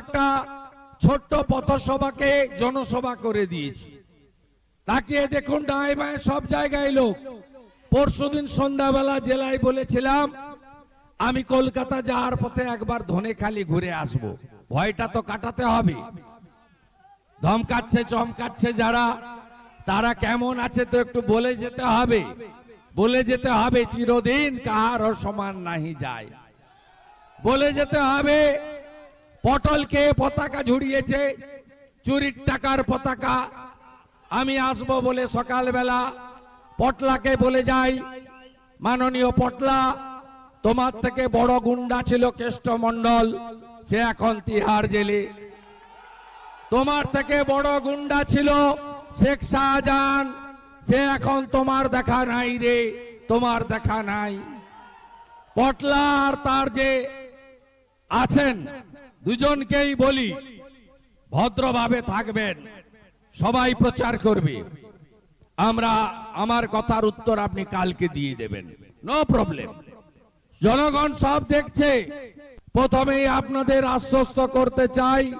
একটা ছোট্ট পথসভাকে জনসভা করে দিয়েছি। তাকিয়ে দেখুন ডায় বাঁয়ে সব জায়গায় লোক। পরশুদিন সন্ধ্যাবেলা জেলায় বলেছিলাম, আমি কলকাতা যাওয়ার পথে একবার ধনেখালি ঘুরে আসব। ভয়টা তো কাটাতে হবে। ধমকাচ্ছে, চমকাচ্ছে যারা, তারা কেমন আছে তো একটু বলে যেতে হবে। বলে যেতে হবে, চিরদিন কাহারও সমান নাহি যায়। বলে যেতে হবে পটলকে পতাকা ঝুড়িয়েছে, চুরির টাকার পতাকা। আমি আসব বলে সকালবেলা পটলাকে বলে যাই, মাননীয় পটলা, তোমার থেকে বড় গুন্ডা ছিল কেষ্ট মন্ডল সে এখন তিহার জেলে। তোমার থেকে বড় গুন্ডা ছিল শেখ শাহজাহান, সে এখন তোমার দেখা নাই রে, তোমার দেখা নাই। পটলা আর তার যে আছেন। দুজনকেই বলি, ভদ্রভাবে থাকবেন। সবাই প্রচার করবে। আমরা আমার কথার উত্তর আপনি কালকে দিয়ে দেবেন। নো প্রবলেম জনগণ সব দেখছে। প্রথমেই আপনাদের আশ্বস্ত করতে চাই,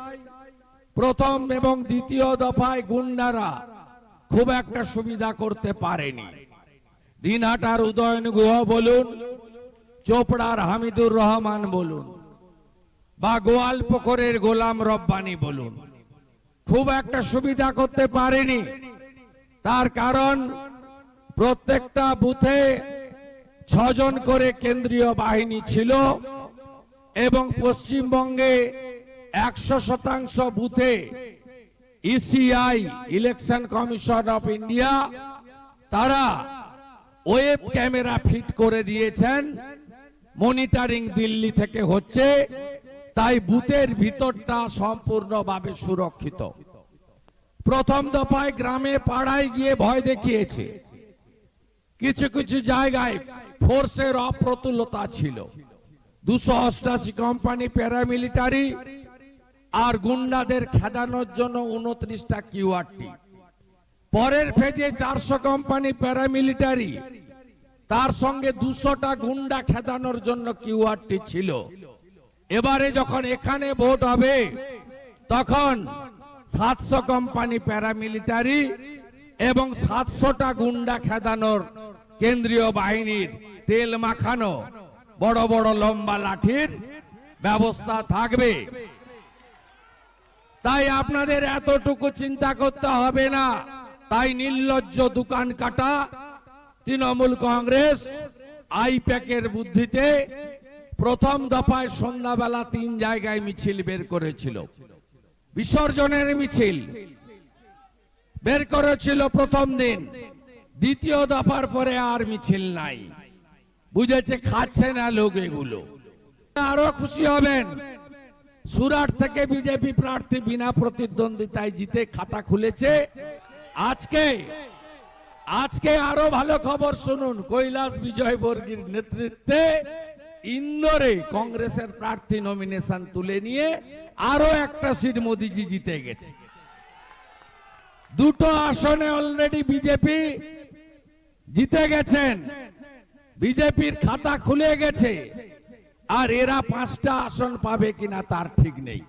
প্রথম এবং দ্বিতীয় দফায় গুন্ডারা খুব একটা সুবিধা করতে পারেনি। দিনহাটার উদয়ন গুহ বলুন, চোপড়ার হামিদুর রহমান বলুন। বা গোয়াল পুকুরের গোলাম রব্বানি বলুন। খুব একটা সুবিধা করতে পারেনি। তার কারণ, প্রত্যেকটা বুথে ছজন করে কেন্দ্রীয় বাহিনী ছিল এবং পশ্চিমবঙ্গে একশো শতাংশ বুথে ECI election commission of India তারা ওয়েব ক্যামেরা ফিট করে দিয়েছেন। মনিটরিং দিল্লি থেকে হচ্ছে। তাই বুথের ভিতরটা সম্পূর্ণভাবে সুরক্ষিত। প্রথম দফায় গ্রামে পাড়ায় গিয়ে ভয় দেখিয়েছে। কিছু কিছু জায়গায় ফোর্সের অপ্রতুলতা ছিল। দুশো অষ্টাশি কোম্পানি প্যারামিলিটারি আর গুন্ডাদের খেদানোর জন্য উনত্রিশটা কিউআরটি। পরের ফেজে চারশো কোম্পানি প্যারামিলিটারি, তার সঙ্গে দুশোটা গুন্ডা খেদানোর জন্য কিউআরটি ছিল। এবারে যখন এখানে ভোট হবে, তখন সাতশো কোম্পানি প্যারামিলিটারি এবং সাতশোটা গুন্ডা খেদানোর কেন্দ্রীয় বাহিনীর তেল মাখানো বড় বড় লম্বা লাঠির ব্যবস্থা থাকবে। তাই আপনাদের এতটুকু চিন্তা করতে হবে না। তাই নির্লজ্জ দোকান কাটা তৃণমূল কংগ্রেস আইপ্যাকের বুদ্ধিতে প্রথম দফায় সন্ধ্যাবেলা তিন জায়গায় মিছিল বের করেছিল। বিসর্জনের মিছিল বের করেছিল প্রথম দিন। দ্বিতীয় দফার পরে আর মিছিল নাই। বুঝেছে, খাচ্ছে না লোক এগুলো। আরও খুশি হবেন। সুরাট থেকে বিজেপি প্রার্থী বিনা প্রতিদ্বন্দ্বিতায় জিতে খাতা খুলেছে। আজকে আজকে আরও ভালো খবর শুনুন। কৈলাস বিজয় বর্গীর নেতৃত্বে ইন্দোরে কংগ্রেসের প্রার্থী নমিনেশন তুলে নিয়ে আরও একটা সিট মোদিজি জিতে গেছে। দুটো আসনে অলরেডি বিজেপি জিতে গেছেন। বিজেপির খাতা খুলে গেছে। আর এরা পাঁচটা আসন পাবে কিনা তার ঠিক নেই।